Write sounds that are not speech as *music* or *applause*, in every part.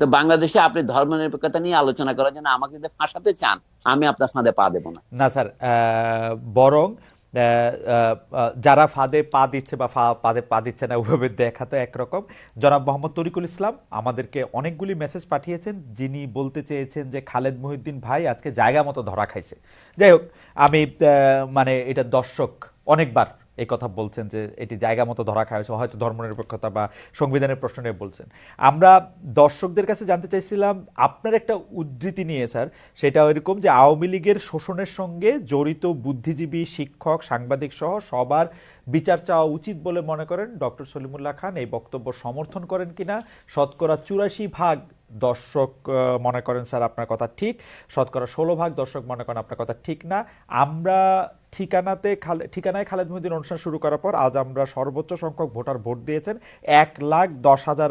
তো বাংলাদেশে আপনি ধর্ম নিরপেক্ষতা নিয়ে আলোচনা করার জন্য আমাকে যদি ফাঁসাতে চান, আমি আপনার ফাঁদে পা দেবো না। না স্যার বরং যারা ফাঁদে পা দিচ্ছে বা ফাঁদে পা দিচ্ছে না ওইভাবে দেখা তো একরকম। জনাব মোহাম্মদ তরিকুল ইসলাম আমাদেরকে অনেকগুলি মেসেজ পাঠিয়েছেন, যিনি বলতে চেয়েছেন যে খালেদ মহিউদ্দিন ভাই আজকে জায়গা মতো ধরা খাইছে। যাই হোক, আমি মানে এটা দর্শক অনেকবার এই কথা বলছেন যে এটি জায়গা মতো ধরা খাওয়া হয়েছে হয়তো ধর্মনিরপেক্ষতা বা সংবিধানের প্রশ্ন নিয়ে বলছেন। আমরা দর্শকদের কাছে জানতে চাইছিলাম, আপনার একটা উদ্ধৃতি নিয়ে স্যার, সেটা এরকম যে আওয়ামী লীগের শোষণের সঙ্গে জড়িত বুদ্ধিজীবী শিক্ষক, সাংবাদিক সহ সবার বিচার চাওয়া উচিত বলে মনে করেন ডক্টর সলিমুল্লাহ খান। এই বক্তব্য সমর্থন করেন কিনা? শতকরা চুরাশি ভাগ দর্শক মনে করেন স্যার আপনার কথা ঠিক, শতকরা ষোলো ভাগ দর্শক মনে করেন আপনার কথা ঠিক না। আমরা ঠিকানাতে খালে- ঠিকানায় খালেদ মহিউদ্দিন অনুষ্ঠান শুরু করার পর আজ আমরা সর্বোচ্চ সংখ্যক ভোটার ভোট দিয়েছেন। এক লাখ দশ হাজার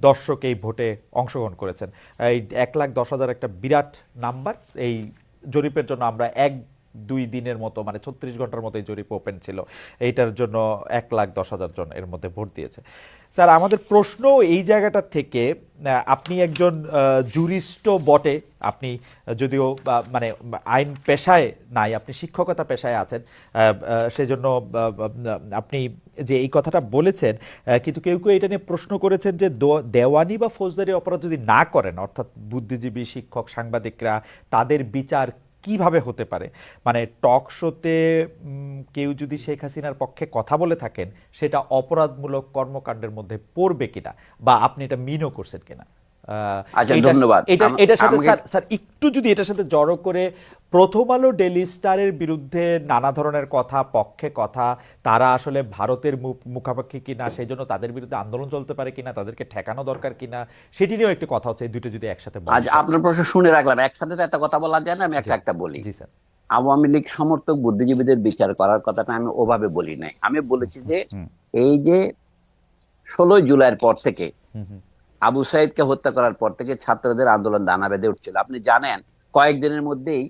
দর্শক এই ভোটে অংশগ্রহণ করেছেন। এই এক লাখ দশ হাজার একটা বিরাট নাম্বার। এই জরিপের জন্য আমরা এক দুই দিনের মতো মানে ছত্রিশ ঘণ্টার মতো এই জরিপ ওপেন ছিল। এইটার জন্য এক লাখ দশ হাজার জন এর মধ্যে ভোট দিয়েছে। স্যার, আমাদের প্রশ্ন এই জায়গাটা থেকে আপনি একজন জুরিস্ট বটে। আপনি যদিও মানে আইন পেশায় নাই, আপনি শিক্ষকতা পেশায় আছেন সেজন্য আপনি যে এই কথাটা বলেছেন কিন্তু কেউ কেউ এটা নিয়ে প্রশ্ন করেছেন যে দেওয়ানি বা ফৌজদারি অপরাধ যদি না করেন, অর্থাৎ বুদ্ধিজীবী শিক্ষক, সাংবাদিকরা, তাদের বিচার কীভাবে হতে পারে? মানে টক শোতে কেউ যদি শেখ হাসিনার পক্ষে কথা বলে থাকেন, সেটা অপরাধমূলক কর্মকাণ্ডের মধ্যে পড়বে কিনা? বা আপনি এটা মিনও করছেন কিনা? আচ্ছা, ধন্যবাদ। এটা এটার সাথে স্যার একটু যদি এটার সাথে জড়ো করে প্রথম আলো ডেলি স্টারের বিরুদ্ধে নানা ধরনের কথা পক্ষে কথা তারা আসলে ভারতের মুখ- মুখাপেক্ষি কিনা সেই জন্য তাদের বিরুদ্ধে আন্দোলন চলতে পারে কিনা তাদেরকে ঠেকানো দরকার কিনা সেটি নিয়েও একটু কথা হচ্ছে এই দুটো যদি একসাথে আজ আপনার প্রশ্ন শুনে রাখলাম একসাথে তো একটা কথা বলা যায় না আমি একটা একটা বলি। জি স্যার। আওয়ামী লীগ সমর্থক বুদ্ধিজীবীদের বিচার করার কথাটা আমি ওভাবে বলি নাই। আমি বলেছি যে এই যে ষোলোই জুলাইয়ের পর থেকে আবু সাইদকে হত্যা করার পর থেকে ছাত্রদের আন্দোলন দানা বেঁধে উঠছিল। আপনি জানেন কয়েকদিনের মধ্যেই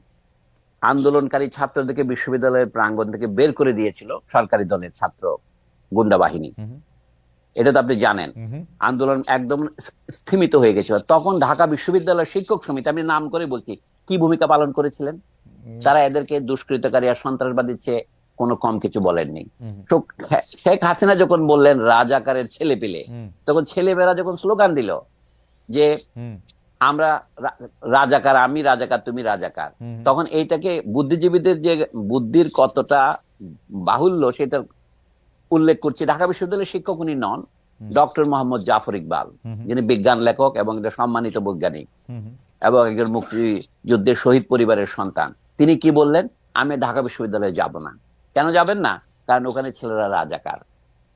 আন্দোলনকারী ছাত্রদেরকে বিশ্ববিদ্যালয়ের প্রাঙ্গণ থেকে বের করে দিয়েছিল সরকারি দলের ছাত্র গুন্ডা বাহিনী। এটা তো আপনি জানেন। আন্দোলন একদম স্থিমিত হয়ে গেছিল। তখন ঢাকা বিশ্ববিদ্যালয়ের শিক্ষক সমিতি আমি নাম করে বলছি কি ভূমিকা পালন করেছিলেন? তারা এদেরকে দুষ্কৃতকারী আর সন্ত্রাসবাদীর চেয়ে কোনো কম কিছু বলেননি। তো শেখ হাসিনা যখন বললেন রাজাকারের ছেলে পেলে তখন ছেলেমেয়েরা যখন স্লোগান দিল যে আমরা রাজাকার আমি রাজাকার তুমি রাজাকার তখন এইটাকে বুদ্ধিজীবীদের যে বুদ্ধির কতটা বাহুল্য সেটা উল্লেখ করছি। ঢাকা বিশ্ববিদ্যালয়ের শিক্ষক উনি নন ডক্টর মোহাম্মদ জাফর ইকবাল যিনি বিজ্ঞান লেখক এবং একজন সম্মানিত বৈজ্ঞানিক এবং একজন মুক্তিযুদ্ধের শহীদ পরিবারের সন্তান। তিনি কি বললেন? আমি ঢাকা বিশ্ববিদ্যালয়ে যাব না। কেন যাবেন না? কারণ ওখানে ছেলেরা রাজাকার।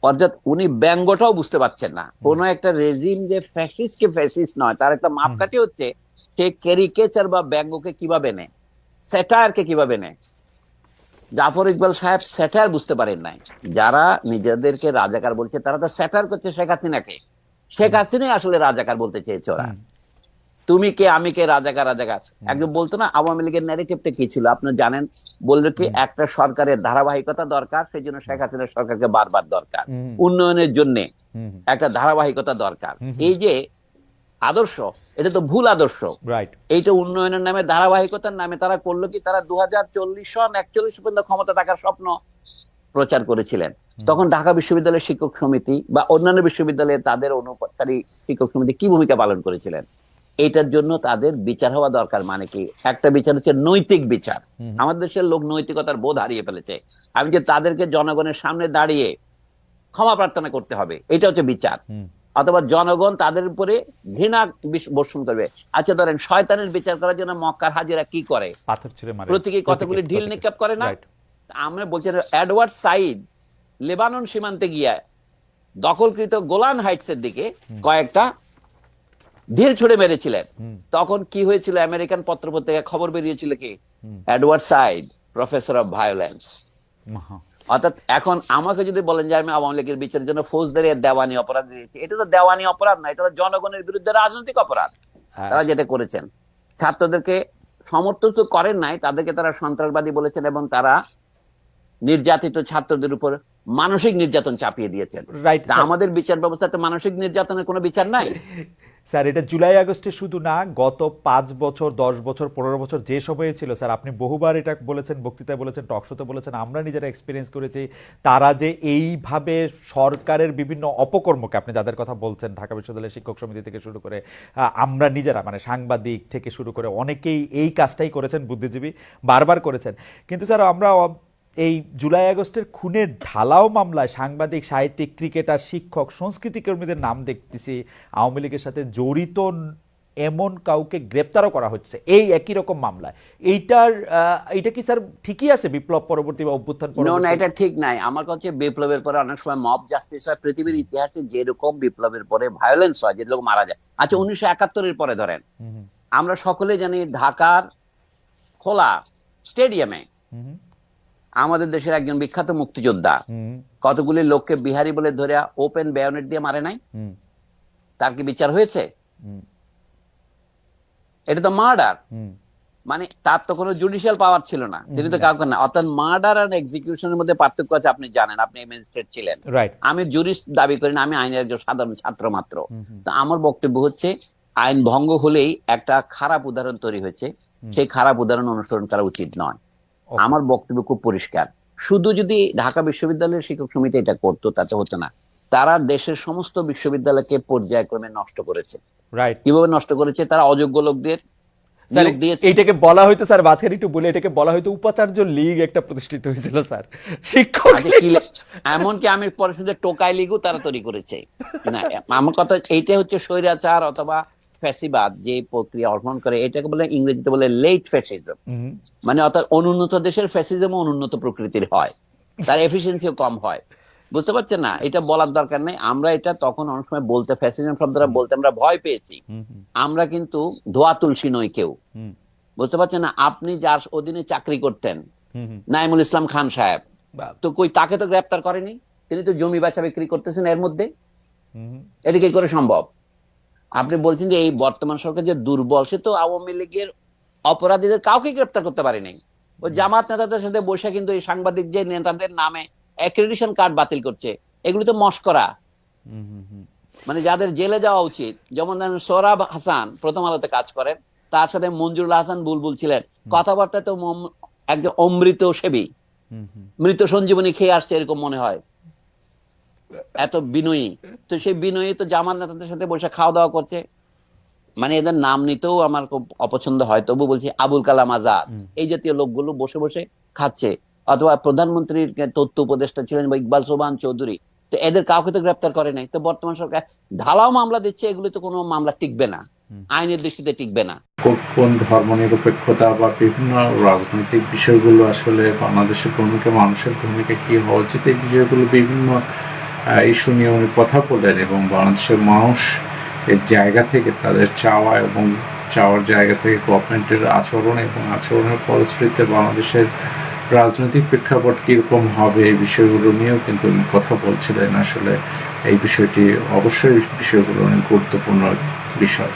অর্থাৎ উনি ব্যঙ্গটাও বুঝতে পারছেন না। কোন একটা রেজিম যে ফ্যাসিস্ট কে ফ্যাসিস্ট নয় তার একটা মাপকাঠি হচ্ছে সে ক্যারিকেচার বা ব্যঙ্গকে কীভাবে নেয়? স্যাটায়ারকে কীভাবে নেয়? জাফর ইকবাল সাহেব স্যাটায়ার বুঝতে পারেন নাই। যারা নিজেদেরকে রাজাকার বলছে তারা তো স্যাটায়ার করছে শেখ হাসিনাকে। শেখ হাসিনাই আসলে রাজাকার বলতে চেয়েছে ওরা। তুমি কে আমি কে রাজাকার রাজাকার একজন বলতো না আওয়ামী লীগের ন্যারেটিভটা কি ছিল? আপনি জানেন বলল কি একটা সরকারের ধারাবাহিকতা দরকার সেই জন্য শেখ হাসিনার সরকারকে বারবার দরকার। উন্নয়নের জন্য একটা ধারাবাহিকতা দরকার। এই যে আদর্শ এটা তো ভুল আদর্শ। এইটা উন্নয়নের নামে ধারাবাহিকতার নামে তারা করল কি তারা দু হাজার চল্লিশ সন একচল্লিশ পর্যন্ত ক্ষমতা থাকার স্বপ্ন প্রচার করেছিলেন। তখন ঢাকা বিশ্ববিদ্যালয়ের শিক্ষক সমিতি বা অন্যান্য বিশ্ববিদ্যালয়ে তাদের অনুপাতকারী শিক্ষক সমিতি কি ভূমিকা পালন করেছিলেন? এটার জন্য তাদের বিচার হওয়া দরকার। মানে কি একটা বিচার হচ্ছে নৈতিক বিচার। আমাদের দেশের লোক নৈতিকতার বোধ হারিয়ে ফেলেছে। আমি যে তাদেরকে জনগণের সামনে দাঁড়িয়ে ক্ষমা প্রার্থনা করতে হবে এটা হচ্ছে বিচার। অথবা জনগণ তাদের উপরে ঘৃণা বর্ষণ করবে। আচ্ছা ধরেন শয়তানের বিচার করার জন্য মক্কার হাজিরা কি করে? পাথর ছুঁড়ে মারে। প্রতীকী কতগুলি ঢিল। নিক্ষেপ করে না? আমরা বলছি এডওয়ার্ড সাইদ লেবানন সীমান্তে গিয়া দখলকৃত গোলান হাইটস এর দিকে কয়েকটা ঢিল ছুড়ে মেরেছিলেন। তখন কি হয়েছিল? আমেরিকান পত্রপত্রিকায় খবর বেরিয়েছিল কি? হুম। Edward Said professor of violence. অর্থাৎ এখন আমাকে যদি বলেন যে আমি আওয়ামী লীগের বিচারের জন্য ফৌজদারি দেওয়ানি অপরাধ দিয়েছি এটা তো দেওয়ানি অপরাধ না এটা তো জনগণের বিরুদ্ধে রাজনৈতিক অপরাধ। হ্যাঁ। তারা যেটা করেছেন ছাত্রদেরকে সমর্থন তো করেন নাই তাদেরকে তারা সন্ত্রাসবাদী বলেছেন এবং তারা নির্যাতিত ছাত্রদের উপর মানসিক নির্যাতন চাপিয়ে দিয়েছেন। আমাদের বিচার ব্যবস্থাতে মানসিক নির্যাতনের কোনো বিচার নাই? *laughs* স্যার, এটা জুলাই আগস্টে শুধু না, গত পাঁচ বছর, দশ বছর, পনেরো বছর যে সময়ে ছিল, স্যার, আপনি বহুবার এটা বলেছেন, বক্তৃতায় বলেছেন টকশোতে বলেছেন, আমরা নিজেরা এক্সপিরিয়েন্স করেছি, তারা যে এইভাবে সরকারের বিভিন্ন অপকর্মকে, আপনি যাদের কথা বলছেন, ঢাকা বিশ্ববিদ্যালয়ের শিক্ষক সমিতি থেকে শুরু করে আমরা নিজেরা মানে সাংবাদিক থেকে শুরু করে, অনেকেই এই কাজটাই করেছেন, বুদ্ধিজীবী বারবার করেছেন। কিন্তু স্যার, আমরা এই জুলাই আগস্টের খুনের ঢালাও মামলায় সাংবাদিক সাহিত্যিক ক্রিকেটার শিক্ষক সংস্কৃতি কর্মীদের নাম দেখতেছি। আওয়ামী লীগের সাথে জড়িত এমন কাউকে গ্রেপ্তারও করা হচ্ছে। এই একই রকম মামলায়। এইটার এইটা কি স্যার ঠিকই আছে বিপ্লব পরবর্তী বা অভ্যুত্থান নো না এটা ঠিক নাই। আমার কাছে বিপ্লবের পরে অনেক সময় মব জাস্টিস হয়। পৃথিবীর ইতিহাসে যেরকম বিপ্লবের পরে ভায়োলেন্স হয় যে লোক মারা যায়। আচ্ছা উনিশশো একাত্তরের পরে ধরেন। আমরা সকলে জানি ঢাকার খোলা স্টেডিয়ামে আমাদের দেশের একজন বিখ্যাত মুক্তিযোদ্ধা। কতগুলি লোককে বিহারি বলে ধরে ওপেন বেয়নেট দিয়ে মারে নাই? তার কি বিচার হয়েছে? এটা তো মার্ডার মানে তার তো কোনো জুডিশিয়াল পাওয়ার ছিল না। তিনি তো কাউকে না অর্থাৎ মার্ডার আর এক্সিকিউশনের মধ্যে পার্থক্য আছে আপনি জানেন আপনি ম্যাজিস্ট্রেট ছিলেন। আমি জুরিস্ট দাবি করি না আমি আইনের একজন সাধারণ ছাত্র মাত্র। তো আমার বক্তব্য হচ্ছে আইন ভঙ্গ হলেই একটা খারাপ উদাহরণ তৈরি হয়েছে। সেই খারাপ উদাহরণ অনুসরণ করা উচিত নয়. আমার বক্তব্য খুব পরিষ্কার। শুধু যদি ঢাকা বিশ্ববিদ্যালয়ের শিক্ষক সমিতি এটা করতো তাতে হতো না। তারা দেশের সমস্ত বিশ্ববিদ্যালয়কে পর্যায়ক্রমে নষ্ট করেছে। কীভাবে নষ্ট করেছে? তারা অযোগ্য লোকদের এইটাকে বলা হয়তো স্যার মাঝখানে একটু বলে এটাকে বলা হয়তো উপাচার্য লীগ একটা প্রতিষ্ঠিত হয়েছিল স্যার শিক্ষক আচ্ছা, এমনকি আমি পরে শুধু টোকাই লিগও তারা তৈরি করেছে। না আমার কথা এইটা হচ্ছে স্বৈরাচার অথবা ফ্যাসিবাদ যে প্রক্রিয়া অর্পণ করে এটাকে বলে ইংরেজিতে বলে লেট ফ্যাসিজম মানে অর্থাৎ অনুন্নত দেশের ফ্যাসিজম অনুন্নত প্রকৃতির হয়। তার এফিসিয়েন্সিও কম হয়। বুঝতে পারছেন না? এটা বলার দরকার নেই। আমরা এটা তখন অনেক সময় বলতে ফ্যাসিজম শব্দটা বলতে আমরা ভয় পেয়েছি। আমরা কিন্তু ধোয়া তুলসী নই কেউ। বুঝতে পারছেন না? আপনি যার অধীনে চাকরি করতেন নাইমুল ইসলাম খান সাহেব তো কই তাকে তো গ্রেপ্তার করেনি? তিনি তো জমি বেচা বিক্রি করতেছেন এর মধ্যে? এটা কি করে সম্ভব? আপনি বলছেন যে এই বর্তমান সরকার যে দুর্বল সে তো আওয়ামী লীগের অপরাধীদের কাউকে গ্রেপ্তার করতে পারেনি ও জামাত নেতাদের সাথে বসে কিন্তু এই সাংবাদিক যে নেতাদের নামে অ্যাক্রেডিশন কার্ড বাতিল করছে এগুলো তো মস্করা মানে যাদের জেলে যাওয়া উচিত যেমন ধরেন সোরাব হাসান প্রথম আলোতে কাজ করেন তার সাথে মঞ্জুরুল হাসান বুলবুল ছিলেন। কথাবার্তা তো একজন অমৃত সেবী। মৃত সঞ্জীবনী খেয়ে আসছে এরকম মনে হয়। এত বিনয়ী। তো সেই বিনয়ী তো জামাত নেতাদের সাথে বসে খাওয়া দাওয়া করছে। মানে এদের নাম নিতেও আমার খুব অপছন্দ হয়। তবু বলছি আবুল কালাম আজাদ। এই জাতীয় লোকগুলো বসে বসে খাচ্ছে। অথবা প্রধানমন্ত্রীর তথ্য উপদেষ্টা ছিলেন বা ইকবাল সোবান চৌধুরী। তো এদের কাউকে তো গ্রেপ্তার করে নাই। তো বর্তমান সরকার ঢালাও মামলা দিচ্ছে এগুলো তো কোনো মামলা টিকবে না। আইনের দৃষ্টিতে টিকবে না। কোন- ধর্ম ধর্মনিরপেক্ষতা বা বিভিন্ন রাজনৈতিক বিষয়গুলো আসলে বাংলাদেশের ভূমিকা মানুষের ভূমিকা কি হওয়া উচিত? এই বিষয়গুলো বিভিন্ন ইস্যু নিয়ে উনি কথা বললেন এবং বাংলাদেশের মানুষ এর জায়গা থেকে তাদের চাওয়া এবং চাওয়ার জায়গা থেকে গভর্নমেন্টের আচরণ এবং আচরণের ফলশ্রুতিতে বাংলাদেশের রাজনৈতিক প্রেক্ষাপট কীরকম হবে এই বিষয়গুলো নিয়েও কিন্তু উনি কথা বলছিলেন। আসলে এই বিষয়টি অবশ্যই বিষয়গুলো অনেক গুরুত্বপূর্ণ বিষয়।